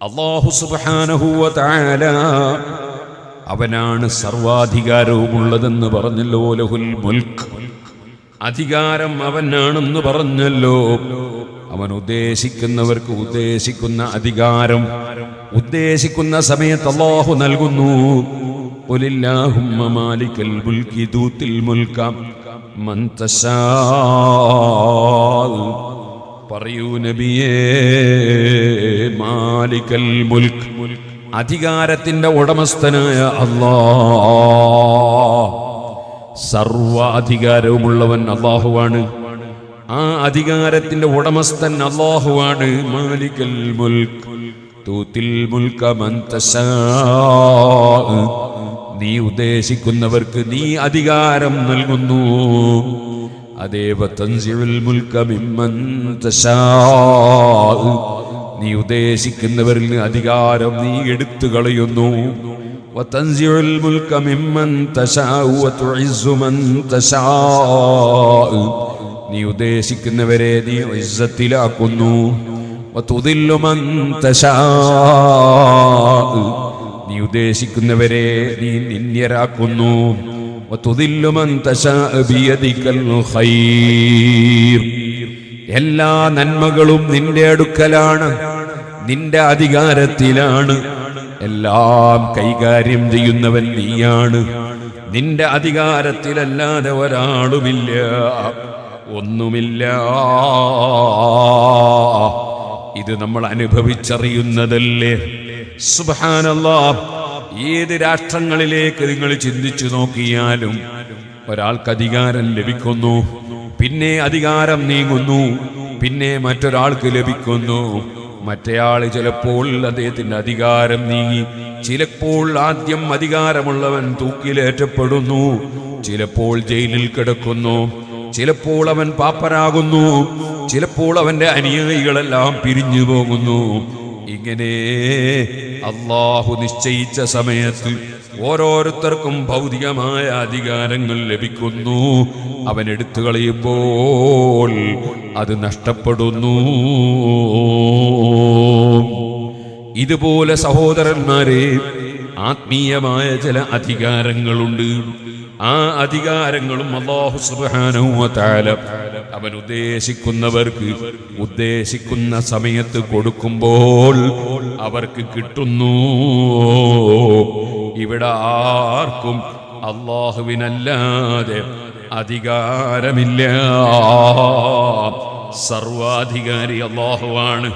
അള്ളാഹു സുബ്ഹാനഹു തആല അവനാണ് സർവാധികാരവുമുള്ളതെന്ന് പറഞ്ഞല്ലോ ലഹുൽ മുൽക്ക്. അധികാരം അവനാണെന്ന് പറഞ്ഞല്ലോ. അവൻ ഉദ്ദേശിക്കുന്നവർക്ക് ഉദ്ദേശിക്കുന്ന അധികാരം ഉദ്ദേശിക്കുന്ന സമയത്ത് അള്ളാഹു നൽകുന്നു. മുൽക്കി പറയൂ നബിയേ മാലിക്കൽ മുൽക്ക് അധികാരത്തിന്റെ ഉടമസ്ഥനായ അള്ളാ. സർവ അധികാരവുമുള്ളവൻ അള്ളാഹുവാണ്. ആ അധികാരത്തിന്റെ ഉടമസ്ഥൻ അള്ളാഹുവാണ്. മാലിക്കൽ മുൽക്ക് തൂത്തിൽ മുൽക്ക നീ ഉദ്ദേശിക്കുന്നവർക്ക് നീ അധികാരം നൽകുന്നു. അതേവ തൻസിഉൽ മുൽക്ക മിമ്മൻ തശാ. നീ ഉദ്ദേശിക്കുന്നവരിൽ നിന്ന് അധികാരം നീ എടുത്തു കളയുന്നു وتنزع الملك ممن تشاء وتعز من تشاء നീ ഉദ്ദേശിക്കുന്നവരെ നീ ഇസ്സത്തിലാക്കുന്നു വതുദില്ലു മൻ തശാ നീ ഉദ്ദേശിക്കുന്നവരെ നീ നിന്യരാക്കുന്നു വതുദില്ലു മൻ تشاء بيدك ഖൈർ എല്ലാ നന്മകളും നിന്റെ അടുക്കലാണ് നിന്റെ അധികാരത്തിലാണ്. എല്ലാം കൈകാര്യം ചെയ്യുന്നവൻ നീയാണ്. നിന്റെ അധികാരത്തിലല്ലാതെ ഒരാളുമില്ല ഒന്നുമില്ല. ഇത് നമ്മൾ അനുഭവിച്ചറിയുന്നതല്ലേ? സുബാനല്ലാ ഏത് രാഷ്ട്രങ്ങളിലേക്ക് നിങ്ങൾ ചിന്തിച്ചു നോക്കിയാലും ഒരാൾക്ക് അധികാരം ലഭിക്കുന്നു. പിന്നെ അധികാരം നീങ്ങുന്നു. പിന്നെ മറ്റൊരാൾക്ക് ലഭിക്കുന്നു. മറ്റേയാൾ ചിലപ്പോൾ അദ്ദേഹത്തിന്റെ അധികാരം നീങ്ങി. ചിലപ്പോൾ ആദ്യം അധികാരമുള്ളവൻ തൂക്കിലേറ്റപ്പെടുന്നു. ചിലപ്പോൾ ജയിലിൽ കിടക്കുന്നു. ചിലപ്പോൾ അവൻ പാപ്പരാകുന്നു. ചിലപ്പോൾ അവന്റെ അനുയായികളെല്ലാം പിരിഞ്ഞു പോകുന്നു. ഇങ്ങനെ അള്ളാഹു നിശ്ചയിച്ച സമയത്ത് ഓരോരുത്തർക്കും ഭൗതികമായ അധികാരങ്ങൾ ലഭിക്കുന്നു. അവൻ എടുത്തു കളയുമ്പോൾ അത് നഷ്ടപ്പെടുന്നു. ഇതുപോലെ സഹോദരന്മാരെ ആത്മീയമായ ചില അധികാരങ്ങളുണ്ട്. ആ അധികാരങ്ങളും അള്ളാഹു തആല അവൻ ഉദ്ദേശിക്കുന്നവർക്ക് ഉദ്ദേശിക്കുന്ന സമയത്ത് കൊടുക്കുമ്പോൾ അവർക്ക് കിട്ടുന്നു. ഇവിടെ ആർക്കും അള്ളാഹുവിനല്ലാതെ അധികാരമില്ല. സർവാധികാരി അള്ളാഹുവാണ്